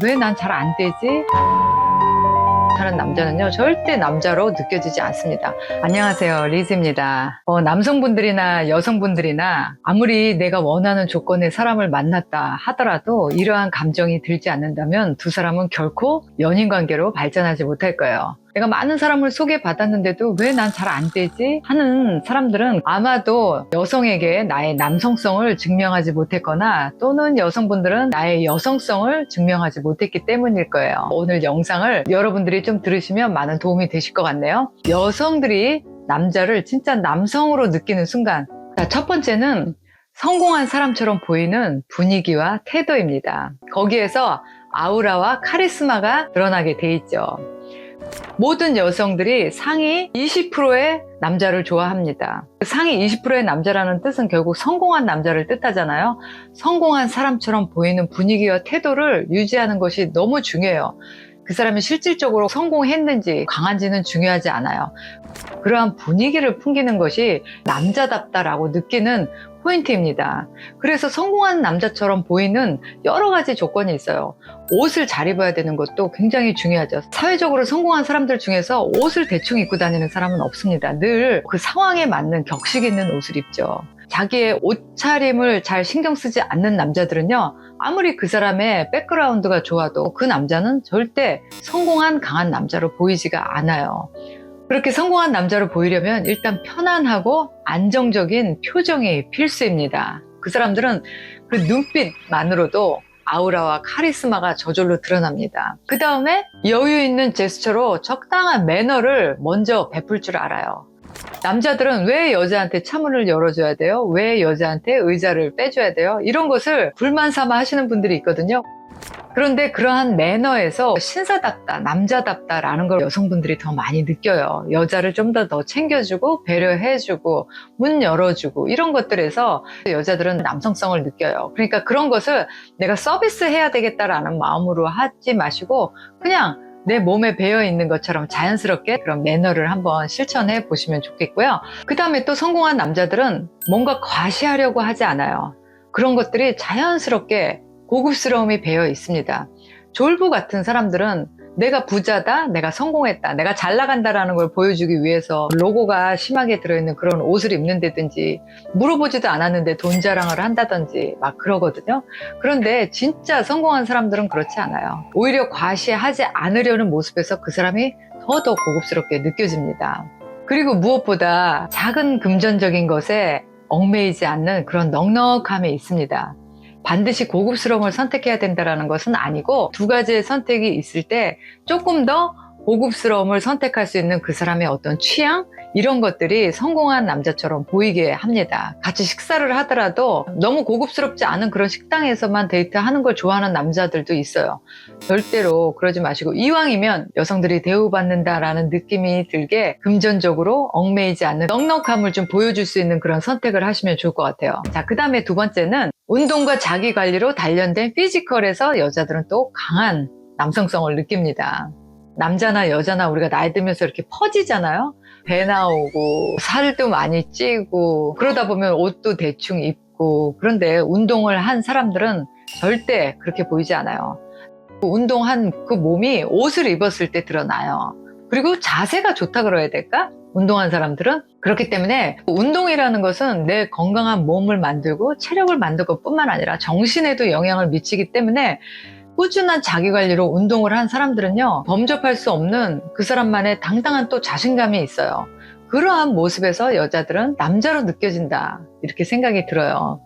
왜 난 잘 안 되지? 하는 남자는요 절대 남자로 느껴지지 않습니다. 안녕하세요 리즈입니다. 어, 남성분들이나 여성분들이나 아무리 내가 원하는 조건의 사람을 만났다 하더라도 이러한 감정이 들지 않는다면 두 사람은 결코 연인 관계로 발전하지 못할 거예요. 내가 많은 사람을 소개받았는데도 왜 난 잘 안 되지? 하는 사람들은 아마도 여성에게 나의 남성성을 증명하지 못했거나 또는 여성분들은 나의 여성성을 증명하지 못했기 때문일 거예요. 오늘 영상을 여러분들이 좀 들으시면 많은 도움이 되실 것 같네요. 여성들이 남자를 진짜 남성으로 느끼는 순간. 자, 첫 번째는 성공한 사람처럼 보이는 분위기와 태도입니다. 거기에서 아우라와 카리스마가 드러나게 돼 있죠. 모든 여성들이 상위 20%의 남자를 좋아합니다. 상위 20%의 남자라는 뜻은 결국 성공한 남자를 뜻하잖아요. 성공한 사람처럼 보이는 분위기와 태도를 유지하는 것이 너무 중요해요. 그 사람이 실질적으로 성공했는지 강한지는 중요하지 않아요. 그러한 분위기를 풍기는 것이 남자답다라고 느끼는 포인트입니다. 그래서 성공한 남자처럼 보이는 여러 가지 조건이 있어요. 옷을 잘 입어야 되는 것도 굉장히 중요하죠. 사회적으로 성공한 사람들 중에서 옷을 대충 입고 다니는 사람은 없습니다. 늘 그 상황에 맞는 격식 있는 옷을 입죠. 자기의 옷차림을 잘 신경 쓰지 않는 남자들은요, 아무리 그 사람의 백그라운드가 좋아도 그 남자는 절대 성공한 강한 남자로 보이지가 않아요. 그렇게 성공한 남자로 보이려면 일단 편안하고 안정적인 표정이 필수입니다. 그 사람들은 그 눈빛만으로도 아우라와 카리스마가 저절로 드러납니다. 그 다음에 여유 있는 제스처로 적당한 매너를 먼저 베풀 줄 알아요. 남자들은 왜 여자한테 차문을 열어줘야 돼요? 왜 여자한테 의자를 빼줘야 돼요? 이런 것을 불만 삼아 하시는 분들이 있거든요. 그런데 그러한 매너에서 신사답다, 남자답다라는 걸 여성분들이 더 많이 느껴요. 여자를 좀 더 더 챙겨주고 배려해주고 문 열어주고 이런 것들에서 여자들은 남성성을 느껴요. 그러니까 그런 것을 내가 서비스 해야 되겠다라는 마음으로 하지 마시고 그냥 내 몸에 배어 있는 것처럼 자연스럽게 그런 매너를 한번 실천해 보시면 좋겠고요. 그 다음에 또 성공한 남자들은 뭔가 과시하려고 하지 않아요. 그런 것들이 자연스럽게 고급스러움이 배어 있습니다. 졸부 같은 사람들은 내가 부자다, 내가 성공했다, 내가 잘 나간다라는 걸 보여주기 위해서 로고가 심하게 들어있는 그런 옷을 입는다든지 물어보지도 않았는데 돈 자랑을 한다든지 막 그러거든요. 그런데 진짜 성공한 사람들은 그렇지 않아요. 오히려 과시하지 않으려는 모습에서 그 사람이 더더 고급스럽게 느껴집니다. 그리고 무엇보다 작은 금전적인 것에 얽매이지 않는 그런 넉넉함이 있습니다. 반드시 고급스러움을 선택해야 된다는 것은 아니고 두 가지의 선택이 있을 때 조금 더 고급스러움을 선택할 수 있는 그 사람의 어떤 취향 이런 것들이 성공한 남자처럼 보이게 합니다. 같이 식사를 하더라도 너무 고급스럽지 않은 그런 식당에서만 데이트하는 걸 좋아하는 남자들도 있어요. 절대로 그러지 마시고 이왕이면 여성들이 대우받는다라는 느낌이 들게 금전적으로 얽매이지 않는 넉넉함을 좀 보여줄 수 있는 그런 선택을 하시면 좋을 것 같아요. 자, 그 다음에 두 번째는 운동과 자기 관리로 단련된 피지컬에서 여자들은 또 강한 남성성을 느낍니다. 남자나 여자나 우리가 나이 들면서 이렇게 퍼지잖아요. 배 나오고 살도 많이 찌고 그러다 보면 옷도 대충 입고 그런데 운동을 한 사람들은 절대 그렇게 보이지 않아요. 운동한 그 몸이 옷을 입었을 때 드러나요. 그리고 자세가 좋다 그래야 될까? 운동한 사람들은 그렇기 때문에 운동이라는 것은 내 건강한 몸을 만들고 체력을 만들 것 뿐만 아니라 정신에도 영향을 미치기 때문에 꾸준한 자기 관리로 운동을 한 사람들은요, 범접할 수 없는 그 사람만의 당당한 또 자신감이 있어요. 그러한 모습에서 여자들은 남자로 느껴진다. 이렇게 생각이 들어요.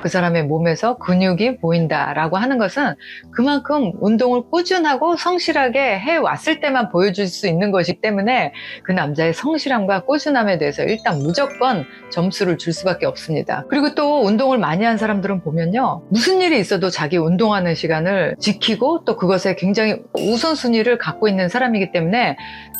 그 사람의 몸에서 근육이 보인다라고 하는 것은 그만큼 운동을 꾸준하고 성실하게 해왔을 때만 보여줄 수 있는 것이기 때문에 그 남자의 성실함과 꾸준함에 대해서 일단 무조건 점수를 줄 수밖에 없습니다. 그리고 또 운동을 많이 한 사람들은 보면요. 무슨 일이 있어도 자기 운동하는 시간을 지키고 또 그것에 굉장히 우선순위를 갖고 있는 사람이기 때문에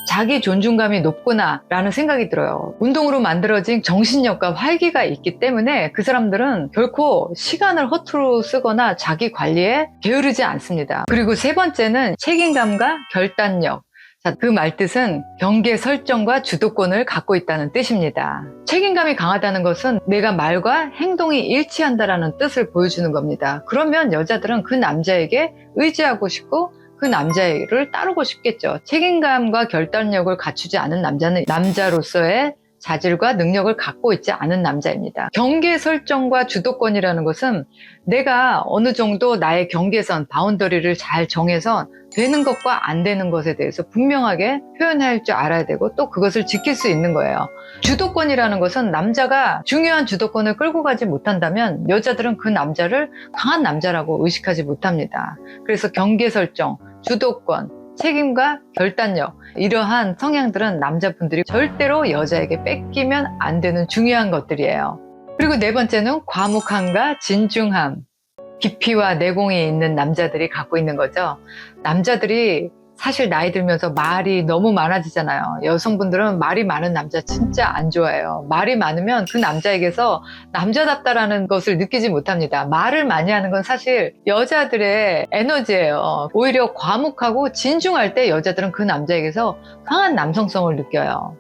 자기 존중감이 높구나라는 생각이 들어요. 운동으로 만들어진 정신력과 활기가 있기 때문에 그 사람들은 결코 시간을 허투루 쓰거나 자기 관리에 게으르지 않습니다. 그리고 세 번째는 책임감과 결단력. 자, 그 말뜻은 경계 설정과 주도권을 갖고 있다는 뜻입니다. 책임감이 강하다는 것은 내가 말과 행동이 일치한다라는 뜻을 보여주는 겁니다. 그러면 여자들은 그 남자에게 의지하고 싶고 그 남자를 따르고 싶겠죠. 책임감과 결단력을 갖추지 않은 남자는 남자로서의 자질과 능력을 갖고 있지 않은 남자입니다. 경계 설정과 주도권이라는 것은 내가 어느 정도 나의 경계선, 바운더리를 잘 정해서 되는 것과 안 되는 것에 대해서 분명하게 표현할 줄 알아야 되고 또 그것을 지킬 수 있는 거예요. 주도권이라는 것은 남자가 중요한 주도권을 끌고 가지 못한다면 여자들은 그 남자를 강한 남자라고 의식하지 못합니다. 그래서 경계 설정, 주도권, 책임과 결단력 이러한 성향들은 남자분들이 절대로 여자에게 뺏기면 안 되는 중요한 것들이에요. 그리고 네 번째는 과묵함과 진중함. 깊이와 내공이 있는 남자들이 갖고 있는 거죠. 남자들이 사실 나이 들면서 말이 너무 많아지잖아요. 여성분들은 말이 많은 남자 진짜 안 좋아해요. 말이 많으면 그 남자에게서 남자답다라는 것을 느끼지 못합니다. 말을 많이 하는 건 사실 여자들의 에너지예요. 오히려 과묵하고 진중할 때 여자들은 그 남자에게서 강한 남성성을 느껴요.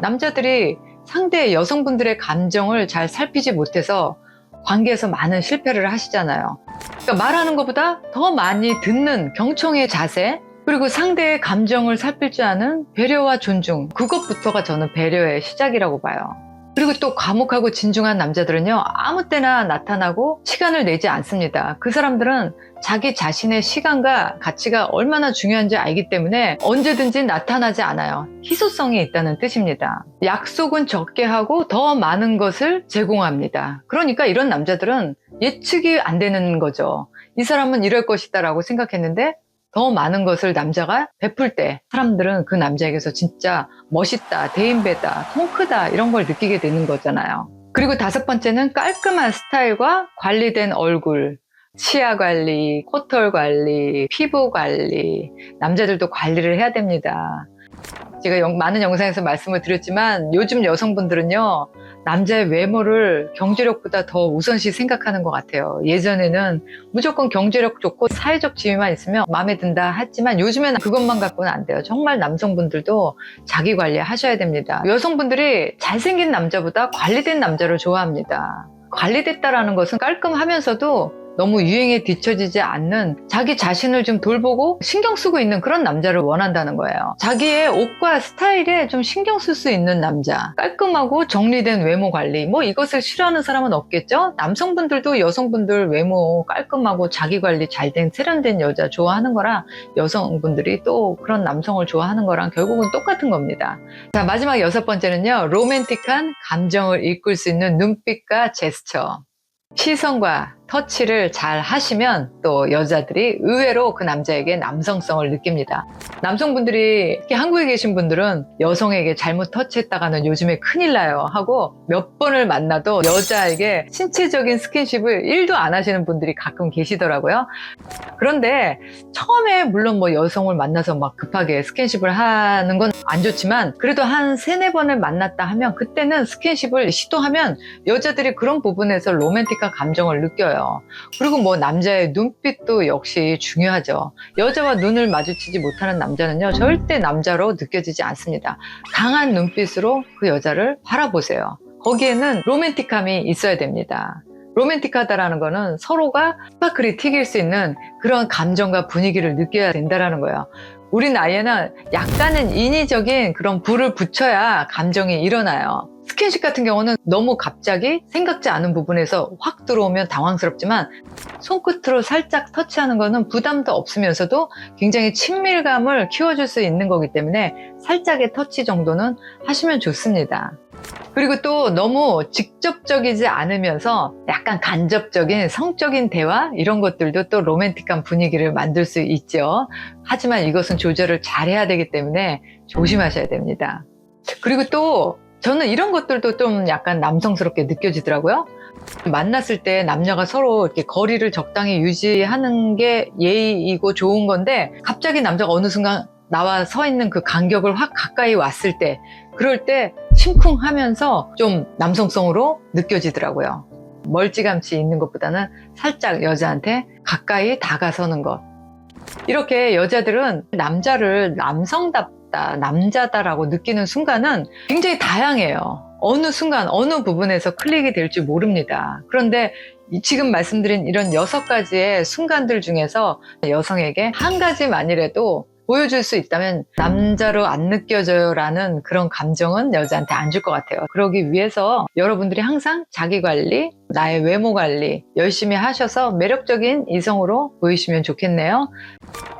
남자들이 상대 여성분들의 감정을 잘 살피지 못해서 관계에서 많은 실패를 하시잖아요. 그러니까 말하는 것보다 더 많이 듣는 경청의 자세, 그리고 상대의 감정을 살필 줄 아는 배려와 존중. 그것부터가 저는 배려의 시작이라고 봐요. 그리고 또 과묵하고 진중한 남자들은요, 아무 때나 나타나고 시간을 내지 않습니다. 그 사람들은 자기 자신의 시간과 가치가 얼마나 중요한지 알기 때문에 언제든지 나타나지 않아요. 희소성이 있다는 뜻입니다. 약속은 적게 하고 더 많은 것을 제공합니다. 그러니까 이런 남자들은 예측이 안 되는 거죠. 이 사람은 이럴 것이다 라고 생각했는데 더 많은 것을 남자가 베풀 때 사람들은 그 남자에게서 진짜 멋있다, 대인배다, 통 크다 이런 걸 느끼게 되는 거잖아요. 그리고 다섯 번째는 깔끔한 스타일과 관리된 얼굴. 치아 관리, 코털 관리, 피부 관리. 남자들도 관리를 해야 됩니다. 제가 영- 많은 영상에서 말씀을 드렸지만 요즘 여성분들은요, 남자의 외모를 경제력보다 더 우선시 생각하는 것 같아요. 예전에는 무조건 경제력 좋고 사회적 지위만 있으면 마음에 든다 했지만 요즘에는 그것만 갖고는 안 돼요. 정말 남성분들도 자기 관리 하셔야 됩니다. 여성분들이 잘생긴 남자보다 관리된 남자를 좋아합니다. 관리됐다라는 것은 깔끔하면서도 너무 유행에 뒤처지지 않는 자기 자신을 좀 돌보고 신경 쓰고 있는 그런 남자를 원한다는 거예요. 자기의 옷과 스타일에 좀 신경 쓸 수 있는 남자. 깔끔하고 정리된 외모 관리. 뭐 이것을 싫어하는 사람은 없겠죠? 남성분들도 여성분들 외모 깔끔하고 자기 관리 잘 된 세련된 여자 좋아하는 거라 여성분들이 또 그런 남성을 좋아하는 거랑 결국은 똑같은 겁니다. 자, 마지막 여섯 번째는요. 로맨틱한 감정을 이끌 수 있는 눈빛과 제스처. 시선과 터치를 잘 하시면 또 여자들이 의외로 그 남자에게 남성성을 느낍니다. 남성분들이 특히 한국에 계신 분들은 여성에게 잘못 터치했다가는 요즘에 큰일 나요 하고 몇 번을 만나도 여자에게 신체적인 스킨십을 1도 안 하시는 분들이 가끔 계시더라고요. 그런데 처음에 물론 뭐 여성을 만나서 막 급하게 스킨십을 하는 건 안 좋지만 그래도 한 세네 번을 만났다 하면 그때는 스킨십을 시도하면 여자들이 그런 부분에서 로맨틱한 감정을 느껴요. 그리고 뭐 남자의 눈빛도 역시 중요하죠. 여자와 눈을 마주치지 못하는 남자는요, 절대 남자로 느껴지지 않습니다. 강한 눈빛으로 그 여자를 바라보세요. 거기에는 로맨틱함이 있어야 됩니다. 로맨틱하다라는 거는 서로가 스파클이 튀길 수 있는 그런 감정과 분위기를 느껴야 된다라는 거예요. 우리 나이에는 약간은 인위적인 그런 불을 붙여야 감정이 일어나요. 스킨십 같은 경우는 너무 갑자기 생각지 않은 부분에서 확 들어오면 당황스럽지만 손끝으로 살짝 터치하는 거는 부담도 없으면서도 굉장히 친밀감을 키워줄 수 있는 거기 때문에 살짝의 터치 정도는 하시면 좋습니다. 그리고 또 너무 직접적이지 않으면서 약간 간접적인 성적인 대화 이런 것들도 또 로맨틱한 분위기를 만들 수 있죠. 하지만 이것은 조절을 잘 해야 되기 때문에 조심하셔야 됩니다. 그리고 또 저는 이런 것들도 좀 약간 남성스럽게 느껴지더라고요. 만났을 때 남녀가 서로 이렇게 거리를 적당히 유지하는 게 예의이고 좋은 건데 갑자기 남자가 어느 순간 나와 서 있는 그 간격을 확 가까이 왔을 때 그럴 때 심쿵하면서 좀 남성성으로 느껴지더라고요. 멀찌감치 있는 것보다는 살짝 여자한테 가까이 다가서는 것. 이렇게 여자들은 남자를 남성답다, 남자다라고 느끼는 순간은 굉장히 다양해요. 어느 순간, 어느 부분에서 클릭이 될지 모릅니다. 그런데 이- 지금 말씀드린 이런 여섯 가지의 순간들 중에서 여성에게 한 가지만이라도 보여줄 수 있다면 남자로 안 느껴져요라는 그런 감정은 여자한테 안 줄 것 같아요. 그러기 위해서 여러분들이 항상 자기 관리, 나의 외모 관리 열심히 하셔서 매력적인 이성으로 보이시면 좋겠네요.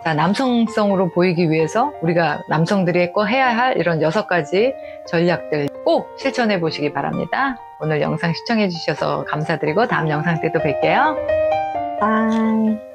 자, 남성성으로 보이기 위해서 우리가 남성들이 꼭 해야 할 이런 여섯 가지 전략들 꼭 실천해 보시기 바랍니다. 오늘 영상 시청해 주셔서 감사드리고 다음 영상 때 또 뵐게요. 바이.